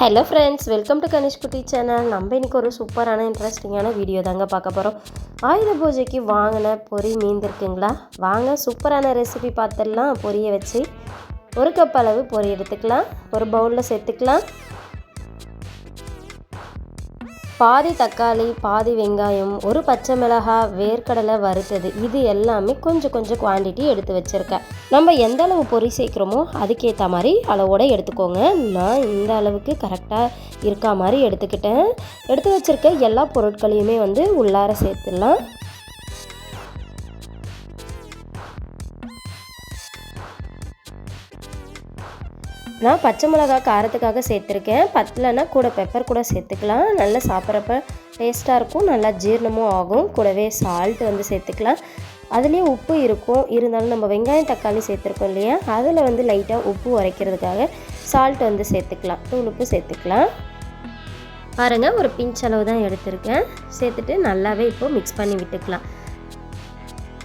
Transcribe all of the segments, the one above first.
Hello friends welcome to Ganesh Kutty channel நம்ம இன்றைக்கி ஒரு சூப்பரான இன்ட்ரெஸ்டிங்கான வீடியோ தாங்க பார்க்க போகிறோம் ஆயுத பூஜைக்கு வாங்கின பொரி மீந்திருக்குங்களா வாங்க சூப்பரான ரெசிபி பார்த்துடலாம். பொரியை வச்சு ஒரு கப் அளவு பொறி எடுத்துக்கலாம். ஒரு பவுலில் சேர்த்துக்கலாம். பாதி தக்காளி பாதி வெங்காயம் ஒரு பச்சை மிளகாய் வேர்க்கடலை வறுத்தது. இது எல்லாமே கொஞ்சம் கொஞ்சம் குவான்டிட்டி எடுத்து வச்சுருக்கேன். நம்ம எந்த அளவு பொரி சேர்க்குறோமோ அதுக்கேற்ற மாதிரி அளவோட எடுத்துக்கோங்க. நான் இந்த அளவுக்கு கரெக்டாக இருக்கா மாதிரி எடுத்துக்கிட்டேன். எடுத்து வச்சுருக்க எல்லா பொருட்களையுமே வந்து உள்ளார சேர்த்துடலாம். நான் பச்சை மிளகா காரத்துக்காக சேர்த்துருக்கேன். பத்தலைன்னா கூட பெப்பர் கூட சேர்த்துக்கலாம். நல்லா சாப்பிட்றப்ப டேஸ்ட்டாக இருக்கும். நல்லா ஜீரணமும் ஆகும். கூடவே சால்ட் வந்து சேர்த்துக்கலாம். அதுலேயே உப்பு இருக்கும். இருந்தாலும் நம்ம வெங்காயம் தக்காளி சேர்த்துருக்கோம் இல்லையா? அதில் வந்து லைட்டாக உப்பு உரைக்கிறதுக்காக சால்ட் வந்து சேர்த்துக்கலாம். தூள் உப்பு சேர்த்துக்கலாம். பாருங்கள் ஒரு பிஞ்ச் அளவு தான் எடுத்திருக்கேன். சேர்த்துட்டு நல்லாவே இப்போது மிக்ஸ் பண்ணி விட்டுக்கலாம்.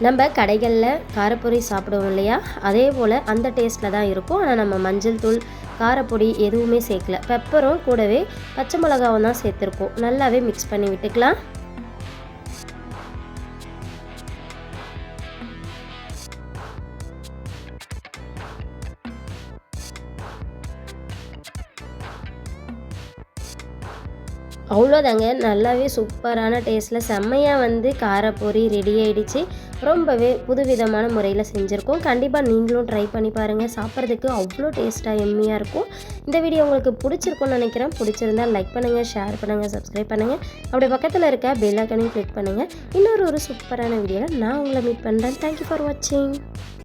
நம்ம கடைகளில் காரப்பொடி சாப்பிடுவோம் இல்லையா? அதே போல் அந்த டேஸ்ட்டில் தான் இருக்கும். ஆனால் நம்ம மஞ்சள் தூள் காரப்பொடி எதுவுமே சேர்க்கல. பெப்பரும் கூடவே பச்சை மிளகாவும் தான் சேர்த்துருக்கோம். நல்லாவே மிக்ஸ் பண்ணி விட்டுக்கலாம். அவ்வளோதாங்க. நல்லாவே சூப்பரான டேஸ்ட்டில் செம்மையாக வந்து காரப்பொரி ரெடி ஆகிடுச்சு ரொம்பவே புதுவிதமான முறையில் செஞ்சுருக்கோம். கண்டிப்பாக நீங்களும் ட்ரை பண்ணி பாருங்கள் சாப்பிட்றதுக்கு அவ்வளோ டேஸ்ட்டாக எம்மியாக இருக்கும். இந்த வீடியோ உங்களுக்கு பிடிச்சிருக்கும்னு நினைக்கிறேன். பிடிச்சிருந்தால் லைக் பண்ணுங்கள் ஷேர் பண்ணுங்கள் சப்ஸ்கிரைப் பண்ணுங்கள் அப்படி பக்கத்தில் இருக்க பெல் ஐக்கனையும் கிளிக் பண்ணுங்கள் இன்னொரு ஒரு சூப்பரான வீடியோவில் நான் உங்களை மீட் பண்ணுறேன் தேங்க்யூ ஃபார் வாட்சிங்